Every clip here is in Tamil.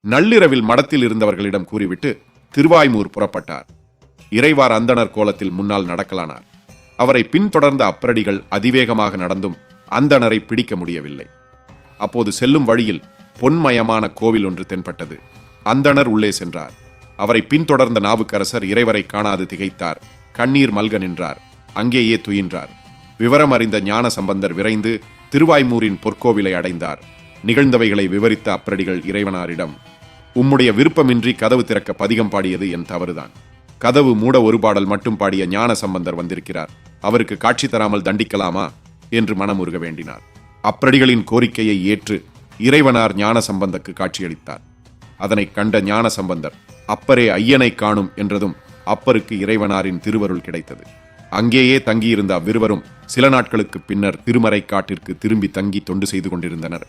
நள்ளிரவில் மடத்தில் இருந்தவர்களிடம் கூறிவிட்டு திருவாய்மூர் புறப்பட்டார். இறைவார் அந்தணர் கோலத்தில் முன்னால் நடக்கலானார். அவரை பின்தொடர்ந்த அப்பரடிகள் அதிவேகமாக நடந்தும் அந்தணரை பிடிக்க முடியவில்லை. அப்போது செல்லும் வழியில் பொன்மயமான கோவில் ஒன்று தென்பட்டது. அந்தணர் உள்ளே சென்றார். அவரை பின்தொடர்ந்த நாவுக்கரசர் இறைவரை காணாது திகைத்தார். கண்ணீர் மல்க நின்றார். அங்கேயே துயின்றார். விவரம் அறிந்த ஞான சம்பந்தர் விரைந்து திருவாய்மூரின் பொற்கோவிலை அடைந்தார். நிகழ்ந்தவைகளை விவரித்த அப்பிரடிகள் இறைவனாரிடம் உம்முடைய விருப்பமின்றி கதவு திறக்க பதிகம் பாடியது என் தவறுதான். கதவு மூட ஒரு பாடல் மட்டும் பாடிய ஞான சம்பந்தர் வந்திருக்கிறார். அவருக்கு காட்சி தராமல் தண்டிக்கலாமா? என்று மனமுருக வேண்டினார். அப்பிரடிகளின் கோரிக்கையை ஏற்று இறைவனார் ஞான சம்பந்தக்கு காட்சியளித்தார். அதனை கண்ட ஞான சம்பந்தர் அப்பரே ஐயனை காணும் என்றதும் அப்பருக்கு இறைவனாரின் திருவருள் கிடைத்தது. அங்கேயே தங்கியிருந்த அவ்விருவரும் சில நாட்களுக்கு பின்னர் திருமறை காட்டிற்கு திரும்பி தங்கி தொண்டு செய்து கொண்டிருந்தனர்.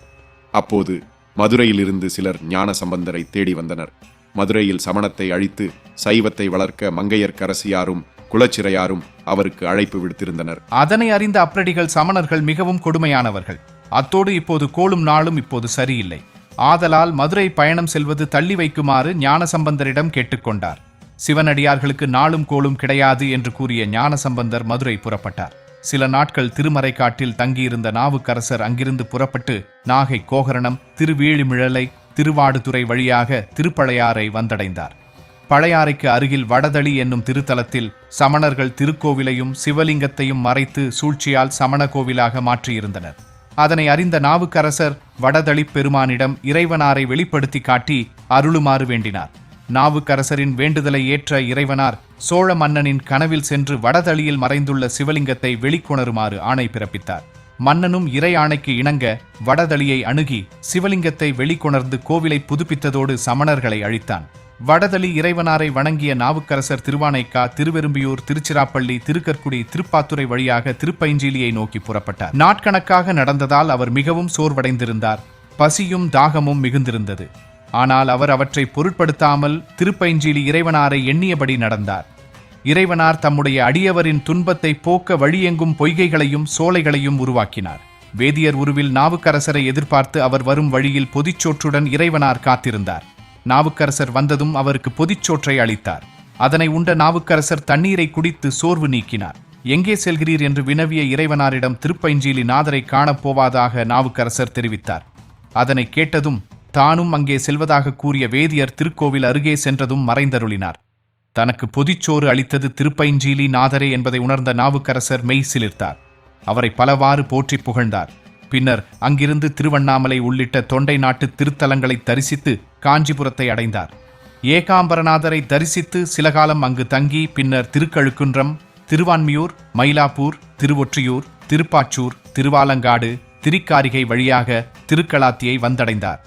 அப்போது மதுரையிலிருந்து சிலர் ஞான சம்பந்தரை தேடி வந்தனர். மதுரையில் சமணத்தை அழித்து சைவத்தை வளர்க்க மங்கையர்க்கரசியாரும் குலச்சிறையாரும் அவருக்கு அழைப்பு விடுத்திருந்தனர். அதனை அறிந்த அப்ரடிகள் சமணர்கள் மிகவும் கொடுமையானவர்கள். அத்தோடு இப்போது கோளும் நாளும் இப்போது சரியில்லை. ஆதலால் மதுரை பயணம் செல்வது தள்ளி வைக்குமாறு ஞானசம்பந்தரிடம் கேட்டுக்கொண்டார் சிவனடியார்களுக்கு நாளும் கோளும் கிடையாது என்று கூறிய ஞானசம்பந்தர் மதுரை புறப்பட்டார். சில நாட்கள் திருமறை காட்டில் தங்கியிருந்த நாவுக்கரசர் அங்கிருந்து புறப்பட்டு நாகை கோகரணம் திருவேழிமிழலை திருவாடுதுறை வழியாக திருப்பழையாறை வந்தடைந்தார். பழையாறைக்கு அருகில் வடதளி என்னும் திருத்தலத்தில் சமணர்கள் திருக்கோவிலையும் சிவலிங்கத்தையும் மறைத்து சூழ்ச்சியால் சமண கோவிலாக மாற்றியிருந்தனர். அதனை அறிந்த நாவுக்கரசர் வடதளிப் பெருமானிடம் இறைவனாரை வெளிப்படுத்தி காட்டி அருளுமாறு வேண்டினார். நாவுக்கரசரின் வேண்டுதலை ஏற்ற இறைவனார் சோழ மன்னனின் கனவில் சென்று வடதளியில் மறைந்துள்ள சிவலிங்கத்தை வெளிக்கொணருமாறு ஆணை பிறப்பித்தார். மன்னனும் இறை ஆணைக்கு இணங்க வடதளியை அணுகி சிவலிங்கத்தை வெளிக்கொணர்ந்து கோவிலை புதுப்பித்ததோடு சமணர்களை அழித்தான். வடதளி இறைவனாரை வணங்கிய நாவுக்கரசர் திருவானைக்கா திருவெரும்பியூர் திருச்சிராப்பள்ளி திருக்கற்குடி திருப்பாத்துறை வழியாக திருப்பைஞ்சிலியை நோக்கி புறப்பட்டார். நாட்கணக்காக நடந்ததால் அவர் மிகவும் சோர்வடைந்திருந்தார். பசியும் தாகமும் மிகுந்திருந்தது. ஆனால் அவர் அவற்றை பொருட்படுத்தாமல் திருப்பைஞ்சிலி இறைவனாரை எண்ணியபடி நடந்தார். இறைவனார் தம்முடைய அடியவரின் துன்பத்தை போக்க வழியெங்கும் பொய்கைகளையும் சோலைகளையும் உருவாக்கினார். வேதியர் உருவில் நாவுக்கரசரை எதிர்பார்த்து அவர் வரும் வழியில் பொதிச்சோற்றுடன் இறைவனார் காத்திருந்தார். நாவுக்கரசர் வந்ததும் அவருக்கு பொதிச்சோற்றை அளித்தார். அதனை உண்ட நாவுக்கரசர் தண்ணீரை குடித்து சோர்வு நீக்கினார். எங்கே செல்கிறீர்? என்று வினவிய இறைவனாரிடம் திருப்பைஞ்சீலி நாதரை காணப்போவதாக நாவுக்கரசர் தெரிவித்தார். அதனை கேட்டதும் தானும் அங்கே செல்வதாக கூறிய வேதியர் திருக்கோவில் அருகே சென்றதும் மறைந்தருளினார். தனக்கு பொதிச்சோறு அளித்தது திருப்பைஞ்சீலி நாதரே என்பதை உணர்ந்த நாவுக்கரசர் மெய் சிலிர்த்தார். அவரை பலவாறு போற்றி புகழ்ந்தார். பின்னர் அங்கிருந்து திருவண்ணாமலை உள்ளிட்ட தொண்டை நாட்டு திருத்தலங்களை தரிசித்து காஞ்சிபுரத்தை அடைந்தார். ஏகாம்பரநாதரை தரிசித்து சில காலம் அங்கு தங்கி பின்னர் திருக்கழுக்குன்றம் திருவான்மியூர் மயிலாப்பூர் திருவொற்றியூர் திருப்பாச்சூர் திருவாலங்காடு திரிக்காரிகை வழியாக திருக்கலாத்தியை வந்தடைந்தார்.